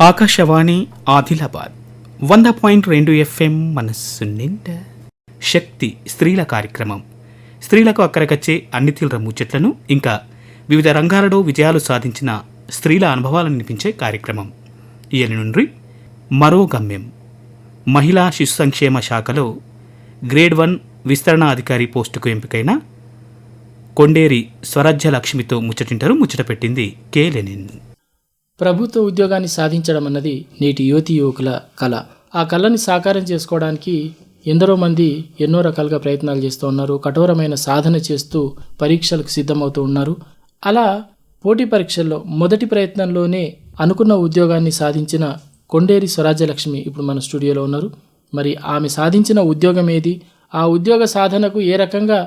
ఆకాశవాణి ఆదిలాబాద్ వంద పాయింట్ రెండు ఎఫ్ఎం మనస్సు నిండా. శక్తి స్త్రీల కార్యక్రమం. స్త్రీలకు అక్కరకచ్చే అన్ని తీవ్ర ముచ్చట్లను ఇంకా వివిధ రంగాలలో విజయాలు సాధించిన స్త్రీల అనుభవాలను వినిపించే కార్యక్రమం. ఈయన నుండి మరో గమ్యం. మహిళా శిశు సంక్షేమ శాఖలో గ్రేడ్ వన్ విస్తరణ అధికారి పోస్టుకు ఎంపికైన కొండేరి స్వరాజ్య లక్ష్మితో ముచ్చటింటారు ముచ్చట పెట్టింది కే లెనిన్. ప్రభుత్వ ఉద్యోగాన్ని సాధించడం అన్నది నేటి యువతి యువకుల కళ ఆ కళని సాకారం చేసుకోవడానికి ఎందరో మంది ఎన్నో రకాలుగా ప్రయత్నాలు చేస్తూ ఉన్నారు. కఠోరమైన సాధన చేస్తూ పరీక్షలకు సిద్ధమవుతూ ఉన్నారు. అలా పోటీ పరీక్షల్లో మొదటి ప్రయత్నంలోనే అనుకున్న ఉద్యోగాన్ని సాధించిన కొండేరి స్వరాజ్యలక్ష్మి ఇప్పుడు మన స్టూడియోలో ఉన్నారు. మరి ఆమె సాధించిన ఉద్యోగం ఏది? ఆ ఉద్యోగ సాధనకు ఏ రకంగా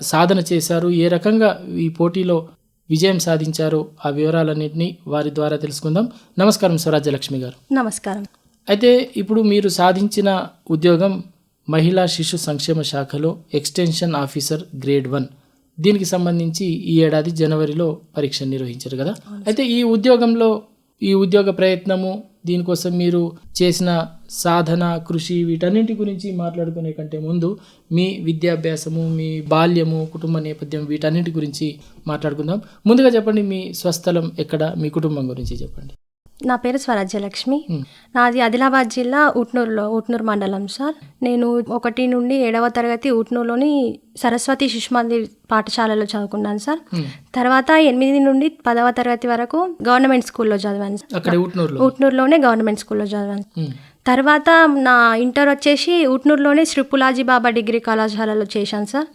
సాధన చేశారు? ఏ రకంగా ఈ పోటీలో విజయం సాధించారో. ఆ వివరాలన్నింటినీ వారి ద్వారా తెలుసుకుందాం. నమస్కారం స్వరాజ్యలక్ష్మి గారు. నమస్కారం. అయితే ఇప్పుడు మీరు సాధించిన ఉద్యోగం మహిళా శిశు సంక్షేమ శాఖలో ఎక్స్టెన్షన్ ఆఫీసర్ గ్రేడ్ వన్. దీనికి సంబంధించి ఈ ఏడాది జనవరిలో పరీక్ష నిర్వహించారు కదా. అయితే ఈ ఉద్యోగంలో ఈ ఉద్యోగ ప్రయత్నము దీనికోసం మీరు చేసిన సాధన కృషి వీటన్నింటి గురించి మాట్లాడుకునే కంటే ముందు మీ విద్యాభ్యాసము మీ బాల్యము కుటుంబ నేపథ్యం వీటన్నింటి గురించి మాట్లాడుకుందాం. ముందుగా చెప్పండి మీ స్వస్థలం ఎక్కడ? మీ కుటుంబం గురించి చెప్పండి. నా పేరు స్వరాజ్యలక్ష్మి. నాది ఆదిలాబాద్ జిల్లా ఉట్నూరులో ఉట్నూరు మండలం సార్ నేను ఒకటి నుండి ఏడవ తరగతి ఉట్నూరులోని సరస్వతి శిశు మందిర్ పాఠశాలలో చదువుకున్నాను సార్. తర్వాత ఎనిమిది నుండి పదవ తరగతి వరకు గవర్నమెంట్ స్కూల్లో చదివాను సార్. ఉట్నూరులోనే గవర్నమెంట్ స్కూల్లో చదివాను. తర్వాత నా ఇంటర్ వచ్చేసి ఉట్నూరులోనే శ్రీ పులాజీ బాబా డిగ్రీ కళాశాలలో చేశాను సార్.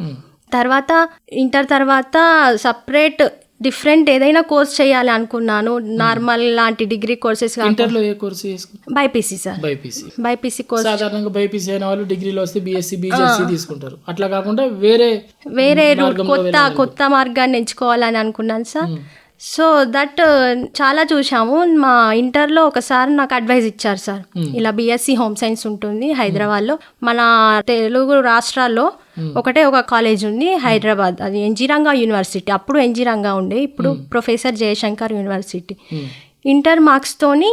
తర్వాత ఇంటర్ తర్వాత సపరేట్ డిఫరెంట్ ఏదైనా కోర్స్ చేయాలి అనుకున్నాను. నార్మల్ లాంటి డిగ్రీ కోర్సెస్ ఇంటర్లో ఏ course BiPC sir. BiPC. BiPC course. సాధారణంగా బైపీసీ అయిన వాళ్ళు డిగ్రీలో వస్తే బీఎస్సీ బీజెస్సీ తీసుకుంటారు. అట్లా కాకుండా వేరే వేరే కొత్త. కొత్త మార్గాన్ని ఎంచుకోవాలని అనుకున్నాను సార్. సో దట్ చాలా చూసాము మా ఇంటర్లో ఒకసారి నాకు అడ్వైజ్ ఇచ్చారు సార్. ఇలా బీఎస్సీ హోమ్ సైన్స్ ఉంటుంది హైదరాబాద్లో. మన తెలుగు రాష్ట్రాల్లో ఒకటే ఒక కాలేజ్ ఉంది హైదరాబాద్. అది ఎన్జిరంగా యూనివర్సిటీ. అప్పుడు ఎన్జిరంగా ఉండే ఇప్పుడు ప్రొఫెసర్ జయశంకర్ యూనివర్సిటీ. ఇంటర్ మార్క్స్తోని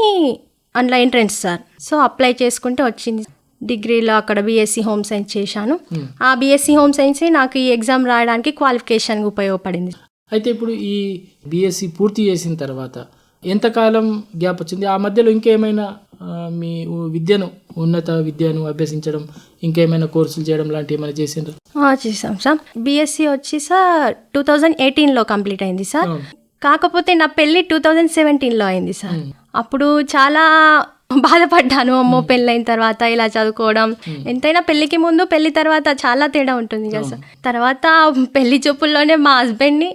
అందులో ఎంట్రెన్స్ సార్. సో అప్లై చేసుకుంటే వచ్చింది. డిగ్రీలో అక్కడ బీఎస్సీ హోమ్ సైన్స్ చేశాను. ఆ బీఎస్సీ హోమ్ సైన్సే నాకు ఈ ఎగ్జామ్ రాయడానికి క్వాలిఫికేషన్గా ఉపయోగపడింది. అయితే ఇప్పుడు ఈ బీఎస్సీ పూర్తి చేసిన తర్వాత ఎంతకాలం గ్యాప్ వచ్చింది? ఆ మధ్యలో ఇంకేమైనా మీ విద్యను ఉన్నత విద్యను అభ్యసించడం ఇంకేమైనా కోర్సులు చేయడం లాంటివి ఏమైనా చేసిండ్రు? చేసాం సార్. బీఎస్సీ వచ్చి సార్ టూ థౌజండ్ ఎయిటీన్లో కంప్లీట్ అయింది సార్. కాకపోతే నా పెళ్ళి టూ థౌజండ్ సెవెంటీన్లో అయింది సార్. అప్పుడు చాలా బాధపడ్డాను అమ్మో పెళ్ళైన తర్వాత ఇలా చదువుకోవడం. ఎంతైనా పెళ్ళికి ముందు పెళ్ళి తర్వాత చాలా తేడా ఉంటుంది కదా సార్. తర్వాత పెళ్ళి చూపుల్లోనే మా హస్బెండ్ని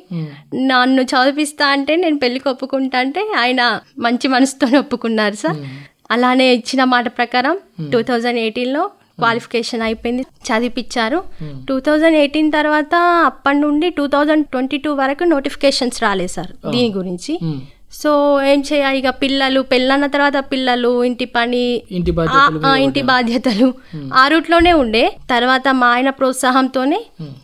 నన్ను చదివిస్తా అంటే నేను పెళ్ళికి ఒప్పుకుంటా అంటే ఆయన మంచి మనసుతో ఒప్పుకున్నారు సార్. అలానే ఇచ్చిన మాట ప్రకారం టూ థౌజండ్ ఎయిటీన్లో క్వాలిఫికేషన్ అయిపోయింది చదివిపించారు టూ థౌజండ్ ఎయిటీన్ తర్వాత అప్పటి నుండి టూ థౌజండ్ ట్వంటీ టూ వరకు నోటిఫికేషన్స్ రాలేదు సార్ దీని గురించి. సో ఏం చేయాలి? ఇక పిల్లలు పెళ్ళన్న తర్వాత పిల్లలు ఇంటి పని ఇంటి బాధ్యతలు ఆ, ఇంటి బాధ్యతలు ఆ రూట్లోనే ఉండే. తర్వాత మా ఆయన ప్రోత్సాహంతోనే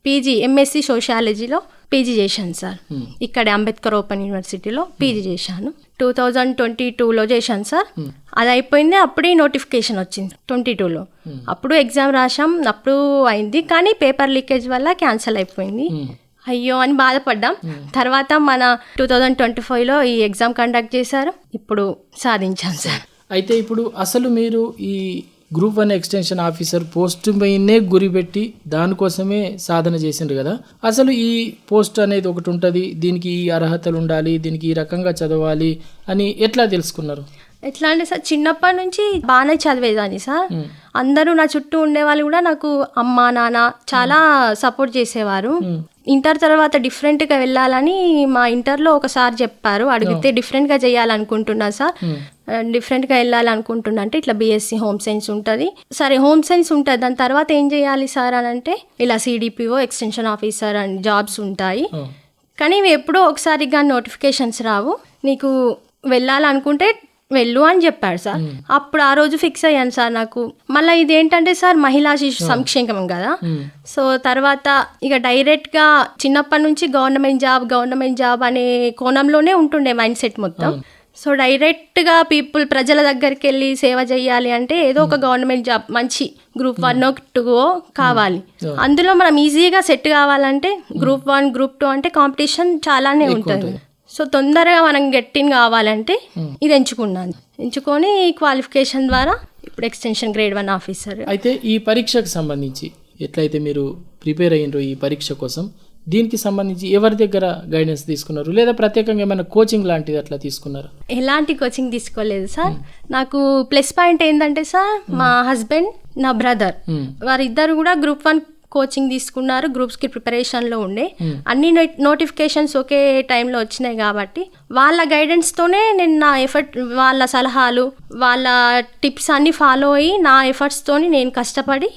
పీజీ ఎంఎస్సి సోషాలజీలో పీజీ చేశాను సార్. ఇక్కడ అంబేద్కర్ ఓపెన్ యూనివర్సిటీలో పీజీ చేశాను. టూ థౌజండ్ ట్వంటీ టూలో చేశాను సార్. అది అయిపోయింది అప్పుడే నోటిఫికేషన్ వచ్చింది ట్వంటీ టూలో. అప్పుడు ఎగ్జామ్ రాసాం అప్పుడు అయింది. కానీ పేపర్ లీకేజ్ వల్ల క్యాన్సిల్ అయిపోయింది. అయ్యో అని బాధపడ్డాం. తర్వాత మన టూ థౌజండ్ ట్వంటీ ఫైవ్లో ఈ ఎగ్జామ్ కండక్ట్ చేశారు. ఇప్పుడు సాధించాం సార్. అయితే ఇప్పుడు అసలు మీరు ఈ group one extension officer post పైనే గురి పెట్టి దానికోసమే సాధన చేసిండ్రు కదా. అసలు ఈ పోస్ట్ అనేది ఒకటి ఉంటుంది దీనికి ఈ అర్హతలు ఉండాలి దీనికి ఈ రకంగా చదవాలి అని ఎట్లా తెలుసుకున్నారు? ఎట్లా అంటే సార్ చిన్నప్పటి నుంచి బాగానే చదివేదాన్ని సార్. అందరూ నా చుట్టూ ఉండేవాళ్ళు కూడా నాకు అమ్మ నాన్న చాలా సపోర్ట్ చేసేవారు. ఇంటర్ తర్వాత డిఫరెంట్గా వెళ్ళాలని మా ఇంటర్లో ఒకసారి చెప్పారు. అడిగితే డిఫరెంట్గా చేయాలనుకుంటున్నా సార్. డిఫరెంట్గా వెళ్ళాలనుకుంటున్నా అంటే ఇట్లా బీఎస్సీ హోమ్ సైన్స్ ఉంటుంది. సరే హోమ్ సైన్స్ ఉంటుంది. దాని తర్వాత ఏం చేయాలి సార్ అని అంటే ఇలా CDPO extension officer and jobs ఉంటాయి. కానీ ఇవి ఎప్పుడో ఒకసారి కానీ నోటిఫికేషన్స్ రావు. నీకు వెళ్ళాలనుకుంటే వెళ్ళు అని చెప్పాడు సార్. అప్పుడు ఆ రోజు ఫిక్స్ అయ్యాను సార్ నాకు. మళ్ళీ ఇది ఏంటంటే సార్ మహిళా శిశు సంక్షేమం కదా. సో తర్వాత ఇక డైరెక్ట్గా చిన్నప్పటి నుంచి గవర్నమెంట్ జాబ్ గవర్నమెంట్ జాబ్ అనే కోణంలోనే ఉంటుండే మైండ్ సెట్ మొత్తం. సో డైరెక్ట్గా పీపుల్ ప్రజల దగ్గరికి వెళ్ళి సేవ చేయాలి అంటే ఏదో ఒక గవర్నమెంట్ జాబ్ మంచి గ్రూప్ వన్ టూ కావాలి. అందులో మనం ఈజీగా సెట్ కావాలంటే గ్రూప్ వన్ గ్రూప్ టూ అంటే కాంపిటీషన్ చాలానే ఉంటుంది. సో తొందరగా మనం గట్టిన్ కావాలంటే ఇది ఎంచుకున్నాను. ఎంచుకొని క్వాలిఫికేషన్ ద్వారా ఇప్పుడు ఎక్స్టెన్షన్ గ్రేడ్ వన్ ఆఫీసర్ అయితే ఈ పరీక్షకు సంబంధించి ఎట్లయితే మీరు ప్రిపేర్ అయ్యిండ్రో ఈ పరీక్ష కోసం దీనికి సంబంధించి ఎవరి దగ్గర గైడెన్స్ తీసుకున్నారు? లేదా ప్రత్యేకంగా ఏమైనా కోచింగ్ లాంటిది అట్లా తీసుకున్నారు? ఎలాంటి కోచింగ్ తీసుకోలేదు సార్. నాకు ప్లస్ పాయింట్ ఏంటంటే సార్ మా హస్బెండ్ నా బ్రదర్ వారిద్దరు కూడా గ్రూప్ వన్ కోచింగ్ తీసుకున్నారు గ్రూప్స్కి ప్రిపరేషన్లో ఉండే. అన్ని నోటిఫికేషన్స్ ఒకే టైంలో వచ్చినాయి కాబట్టి వాళ్ళ గైడెన్స్తోనే నేను నా ఎఫర్ట్ వాళ్ళ సలహాలు వాళ్ళ టిప్స్ అన్ని ఫాలో అయ్యి నా ఎఫర్ట్స్తోని నేను కష్టపడి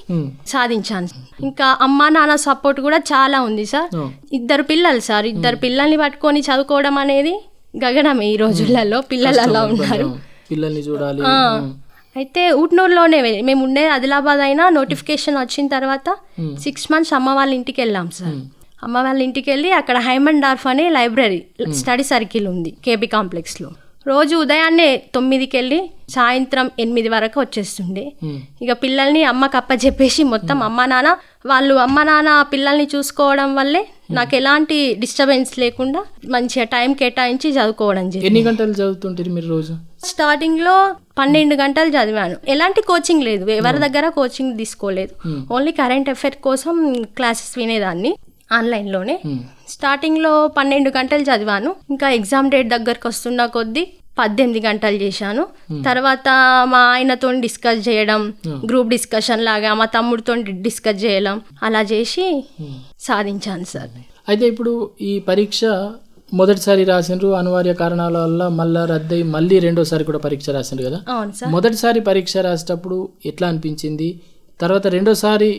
సాధించాను. ఇంకా అమ్మా నాన్న సపోర్ట్ కూడా చాలా ఉంది సార్. Oh. ఇద్దరు పిల్లలు సార్. ఇద్దరు పిల్లల్ని పట్టుకొని చదువుకోవడం అనేది గగనమే ఈ రోజులలో పిల్లలు అలా ఉన్నారు. పిల్లల్ని చూడాలి. అయితే ఊట్నూరులోనే మేము ఉండేది ఆదిలాబాద్ అయినా నోటిఫికేషన్ వచ్చిన తర్వాత సిక్స్ మంత్స్ అమ్మ వాళ్ళ ఇంటికి వెళ్ళాం సార్. అమ్మ వాళ్ళ ఇంటికి వెళ్ళి అక్కడ హైమన్ డార్ఫ్ అనే లైబ్రరీ స్టడీ సర్కిల్ ఉంది కేబీ కాంప్లెక్స్లో. రోజు ఉదయాన్నే తొమ్మిదికి వెళ్ళి సాయంత్రం ఎనిమిది వరకు వచ్చేస్తుండే. ఇక పిల్లల్ని అమ్మకి అప్ప చెప్పేసి మొత్తం అమ్మ నాన్న వాళ్ళు అమ్మ నాన్న పిల్లల్ని చూసుకోవడం వల్లే నాకు ఎలాంటి డిస్టర్బెన్స్ లేకుండా మంచిగా టైం కేటాయించి చదువుకోవడం జరిగింది. ఎన్ని గంటలు చదువుతుంటారు మీరు రోజు? స్టార్టింగ్లో పన్నెండు గంటలు చదివాను. ఎలాంటి కోచింగ్ లేదు. ఎవరి దగ్గర కోచింగ్ తీసుకోలేదు. ఓన్లీ కరెంట్ అఫైర్ కోసం క్లాసెస్ వినేదాన్ని ఆన్లైన్లోనే స్టార్టింగ్లో పన్నెండు గంటలు చదివాను. ఇంకా ఎగ్జామ్ డేట్ దగ్గరకు వస్తున్న కొద్దీ పద్దెనిమిది గంటలు చేశాను. తర్వాత మా ఆయనతో డిస్కస్ చేయడం గ్రూప్ డిస్కషన్ లాగా మా తమ్ముడితో డిస్కస్ చేయడం అలా చేసి సాధించాను సార్. అయితే ఇప్పుడు ఈ పరీక్ష మొదటిసారి రాసిండ్రు అనివార్య కారణాల వల్ల మళ్ళీ రద్దయి మళ్ళీ రెండోసారి కూడా పరీక్ష రాసిండ్రు కదా? మొదటిసారి పరీక్ష రాసేటప్పుడు ఎట్లా అనిపించింది? తర్వాత రెండోసారి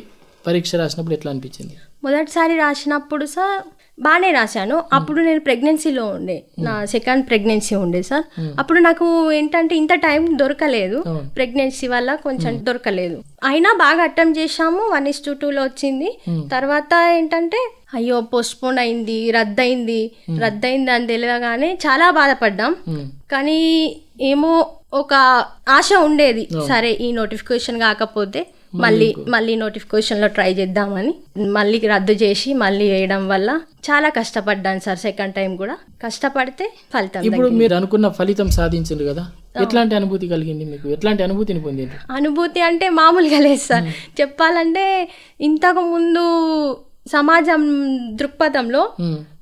పరీక్ష రాసినప్పుడు ఎట్లా అనిపించింది? మొదటిసారి రాసినప్పుడు సార్ బాగానే రాశాను. అప్పుడు నేను ప్రెగ్నెన్సీలో ఉండే. నా సెకండ్ ప్రెగ్నెన్సీ ఉండే సార్. అప్పుడు నాకు ఏంటంటే ఇంత టైం దొరకలేదు. ప్రెగ్నెన్సీ వల్ల కొంచెం దొరకలేదు. అయినా బాగా అటెంప్ట్ చేశాము. వన్ ఇస్ టూ టూలో వచ్చింది. తర్వాత ఏంటంటే అయ్యో పోస్ట్పోన్ అయింది రద్దయింది. రద్దయింది అని తెలియగానే చాలా బాధపడ్డాం. కానీ ఏమో ఒక ఆశ ఉండేది. సరే ఈ నోటిఫికేషన్ కాకపోతే మళ్ళీ మళ్ళీ నోటిఫికేషన్లో ట్రై చేద్దామని మళ్ళీ రద్దు చేసి మళ్ళీ వేయడం వల్ల చాలా కష్టపడ్డాను సార్ సెకండ్ టైం కూడా. కష్టపడితే ఫలితం ఇప్పుడు మీరు అనుకున్న ఫలితం సాధించారు కదా? ఎట్లాంటి అనుభూతి కలిగింది మీకు? ఎట్లాంటి అనుభూతిని పొందిండ్రు? అనుభూతి అంటే మామూలుగా లేదు సార్. చెప్పాలంటే ఇంతకు ముందు సమాజం దృక్పథంలో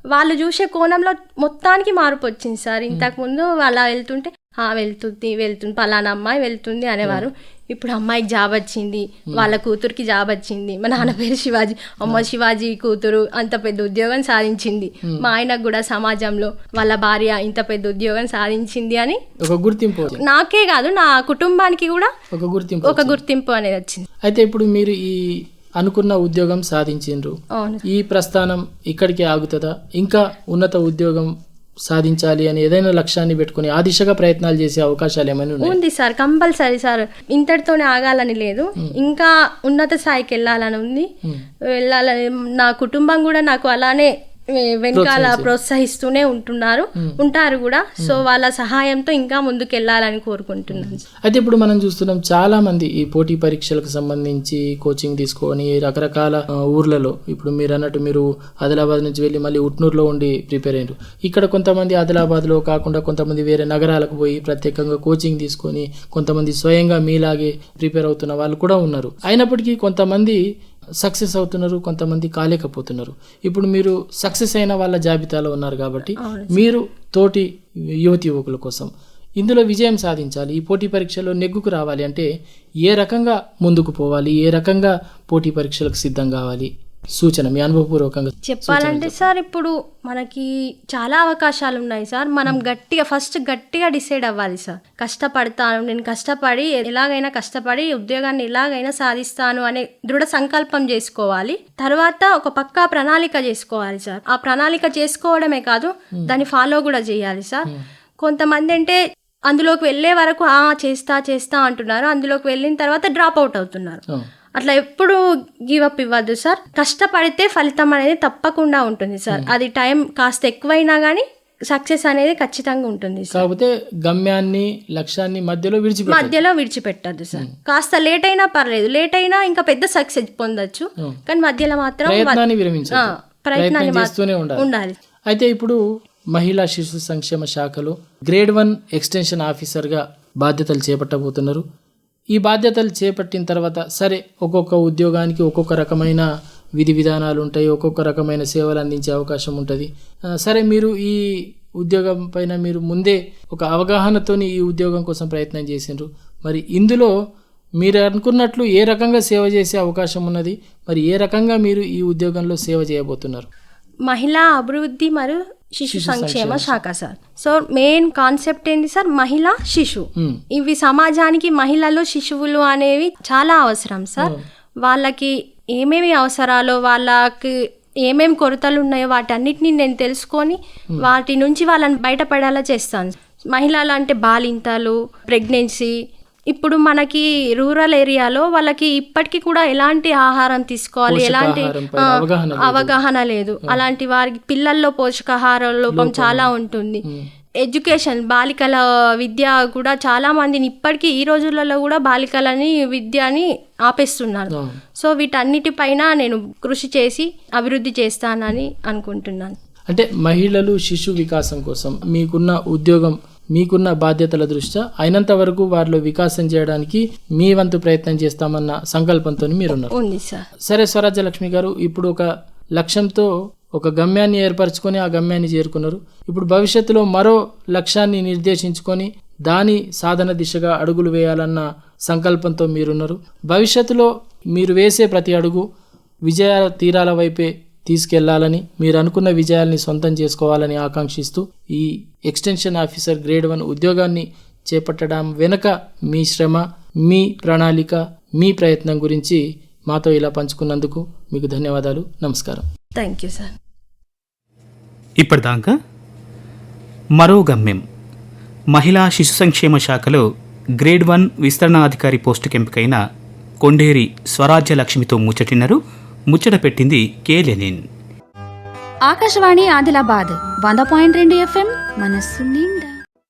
వాళ్ళు చూసే కోణంలో మొత్తానికి మార్పు వచ్చింది సార్. ఇంతకు ముందు అలా వెళ్తుంటే వెళ్తుంది వెళ్తుంది పలానా అమ్మాయి వెళ్తుంది అనేవారు. ఇప్పుడు అమ్మాయికి జాబ్ వచ్చింది వాళ్ళ కూతురికి జాబ్ వచ్చింది. మా నాన్న పేరు శివాజీ. అమ్మ శివాజీ కూతురు అంత పెద్ద ఉద్యోగం సాధించింది. మా ఆయనకు కూడా సమాజంలో వాళ్ళ భార్య ఇంత పెద్ద ఉద్యోగం సాధించింది అని ఒక గుర్తింపు. నాకే కాదు నా కుటుంబానికి కూడా ఒక గుర్తింపు ఒక గుర్తింపు అనేది వచ్చింది. అయితే ఇప్పుడు మీరు ఈ అనుకున్న ఉద్యోగం సాధించిండ్రు. అవును. ఈ ప్రస్థానం ఇక్కడికి ఆగుతుందా? ఇంకా ఉన్నత ఉద్యోగం సాధించాలి అని ఏదైనా లక్ష్యాన్ని పెట్టుకుని ఆ దిశగా ప్రయత్నాలు చేసే అవకాశాలు ఏమైనా ఉన్నాయి? ఉంది సార్ కంపల్సరీ సార్. ఇంతటితోనే ఆగాలని లేదు. ఇంకా ఉన్నత స్థాయికి వెళ్ళాలని ఉంది. వెళ్ళాలని నా కుటుంబం కూడా నాకు అలానే వెనకాల ప్రోత్సహిస్తూనే ఉంటున్నారు ఉంటారు కూడా. సో వాళ్ళ సహాయంతో ఇంకా ముందుకు వెళ్ళాలని కోరుకుంటున్నాను అయితే ఇప్పుడు మనం చూస్తున్నాం చాలా మంది ఈ పోటీ పరీక్షలకు సంబంధించి కోచింగ్ తీసుకొని రకరకాల ఊర్లలో ఇప్పుడు మీరు అన్నట్టు మీరు ఆదిలాబాద్ నుంచి వెళ్ళి మళ్ళీ ఉట్నూరులో ఉండి ప్రిపేర్ అయ్యారు ఇక్కడ కొంతమంది ఆదిలాబాద్లో కాకుండా కొంతమంది వేరే నగరాలకు పోయి ప్రత్యేకంగా కోచింగ్ తీసుకొని కొంతమంది స్వయంగా మీలాగే ప్రిపేర్ అవుతున్న వాళ్ళు కూడా ఉన్నారు. అయినప్పటికీ కొంతమంది సక్సెస్ అవుతున్నారు కొంతమంది కాలేకపోతున్నారు. ఇప్పుడు మీరు సక్సెస్ అయిన వాళ్ళ జాబితాలో ఉన్నారు కాబట్టి మీరు తోటి యువతి యువకుల కోసం ఇందులో విజయం సాధించాలి ఈ పోటీ పరీక్షలో నెగ్గుకు రావాలి అంటే ఏ రకంగా ముందుకు పోవాలి ఏ రకంగా పోటీ పరీక్షలకు సిద్ధం కావాలి? సూచన మీ అనుభవపూర్వకంగా చెప్పాలంటే సార్ ఇప్పుడు మనకి చాలా అవకాశాలు ఉన్నాయి సార్. మనం గట్టిగా ఫస్ట్ గట్టిగా డిసైడ్ అవ్వాలి సార్. కష్టపడతాను నేను కష్టపడి ఎలాగైనా కష్టపడి ఉద్యోగాన్ని ఎలాగైనా సాధిస్తాను అనే దృఢ సంకల్పం చేసుకోవాలి. తర్వాత ఒక పక్కా ప్రణాళిక చేసుకోవాలి సార్. ఆ ప్రణాళిక చేసుకోవడమే కాదు దాన్ని ఫాలో కూడా చేయాలి సార్. కొంతమంది అంటే అందులోకి వెళ్ళే వరకు ఆ చేస్తా చేస్తా అంటున్నారు. అందులోకి వెళ్ళిన తర్వాత డ్రాప్ అవుట్ అవుతున్నారు. ఆ, అట్లా ఎప్పుడు గివ్ అప్ ఇవ్వద్దు సార్. కష్టపడితే ఫలితం అనేది తప్పకుండా ఉంటుంది సార్. అది టైం కాస్త ఎక్కువైనా కానీ సక్సెస్ అనేది ఖచ్చితంగా ఉంటుంది కాకపోతే గమ్యాన్ని లక్ష్యాన్ని మధ్యలో విడిచిపెట్టారు మధ్యలో విడిచిపెట్టద్దు సార్. కాస్త లేట్ అయినా పర్లేదు. లేట్ అయినా ఇంకా పెద్ద సక్సెస్ పొందొచ్చు కానీ మధ్యలో మాత్రం ప్రయత్నాన్ని ఉండాలి. ఉండాలి. అయితే ఇప్పుడు మహిళా శిశు సంక్షేమ శాఖలో గ్రేడ్ వన్ ఎక్స్టెన్షన్ ఆఫీసర్గా బాధ్యతలు చేపట్టబోతున్నారు. ఈ బాధ్యతలు చేపట్టిన తర్వాత సరే ఒక్కొక్క ఉద్యోగానికి ఒక్కొక్క రకమైన విధి విధానాలు ఉంటాయి ఒక్కొక్క రకమైన సేవలు అందించే అవకాశం ఉంటుంది. సరే మీరు ఈ ఉద్యోగం పైన మీరు ముందే ఒక అవగాహనతోని ఈ ఉద్యోగం కోసం ప్రయత్నం చేసిండ్రు. మరి ఇందులో మీరు అనుకున్నట్లు ఏ రకంగా సేవ చేసే అవకాశం ఉన్నది? మరి ఏ రకంగా మీరు ఈ ఉద్యోగంలో సేవ చేయబోతున్నారు? మహిళా అభివృద్ధి మరియు శిశు సంక్షేమ శాఖ సార్ సో మెయిన్ కాన్సెప్ట్ ఏంటి సార్ మహిళ శిశు. మ్మ్. ఇవి సమాజానికి మహిళలు శిశువులు అనేవి చాలా అవసరం సార్ వాళ్ళకి ఏమేమి అవసరాలో వాళ్ళకి ఏమేమి కొరతలు ఉన్నాయో వాటన్నిటిని నేను తెలుసుకొని వాటి నుంచి వాళ్ళని బయటపడేలా చేస్తాను మహిళలు అంటే బాలింతలు ప్రెగ్నెన్సీ ఇప్పుడు మనకి రూరల్ ఏరియాలో వాళ్ళకి ఇప్పటికీ కూడా ఎలాంటి ఆహారం తీసుకోవాలి? ఎలాంటి అవగాహన లేదు. అలాంటి వారికి పిల్లల్లో పోషకాహార లోపం చాలా ఉంటుంది. ఎడ్యుకేషన్ బాలికల విద్య కూడా చాలా మందిని ఇప్పటికీ ఈ రోజులలో కూడా బాలికలని విద్యని ఆపేస్తున్నారు. సో వీటన్నిటిపైన నేను కృషి చేసి అభివృద్ధి చేస్తానని అనుకుంటున్నాను. అంటే మహిళలు శిశు వికాసం కోసం మీకున్న ఉద్యోగం మీకున్న బాధ్యతల దృష్ట్యా అయినంత వరకు వారిలో వికాసం చేయడానికి మీ వంతు ప్రయత్నం చేస్తామన్న సంకల్పంతో మీరున్నారు. సరే. స్వరాజ్య లక్ష్మి గారు ఇప్పుడు ఒక లక్ష్యంతో ఒక గమ్యాన్ని ఏర్పరచుకొని ఆ గమ్యాన్ని చేరుకున్నారు. ఇప్పుడు భవిష్యత్తులో మరో లక్ష్యాన్ని నిర్దేశించుకొని దాని సాధన దిశగా అడుగులు వేయాలన్న సంకల్పంతో మీరున్నారు. భవిష్యత్తులో మీరు వేసే ప్రతి అడుగు విజయ తీరాల వైపే తీసుకెళ్ళాలని మీరు అనుకున్న విజయాల్ని సొంతం చేసుకోవాలని ఆకాంక్షిస్తూ ఈ ఎక్స్టెన్షన్ ఆఫీసర్ గ్రేడ్ వన్ ఉద్యోగాన్ని చేపట్టడం వెనుక మీ శ్రమ మీ ప్రణాళిక మీ ప్రయత్నం గురించి మాతో ఇలా పంచుకున్నందుకు మీకు ధన్యవాదాలు. నమస్కారం. థ్యాంక్ యూ సార్ ఇప్పటిదాకా మరో గమ్యం. మహిళా శిశు సంక్షేమ శాఖలో గ్రేడ్ వన్ విస్తరణాధికారి పోస్టుకు ఎంపికైన కొండేరి స్వరాజ్య లక్ష్మితో ముచ్చటిన్నారు ముచ్చట పెట్టింది కే లెనిన్. ఆకాశవాణి ఆదిలాబాద్ వంద పాయింట్ రెండు ఎఫ్ఎం మనస్సు నిండా.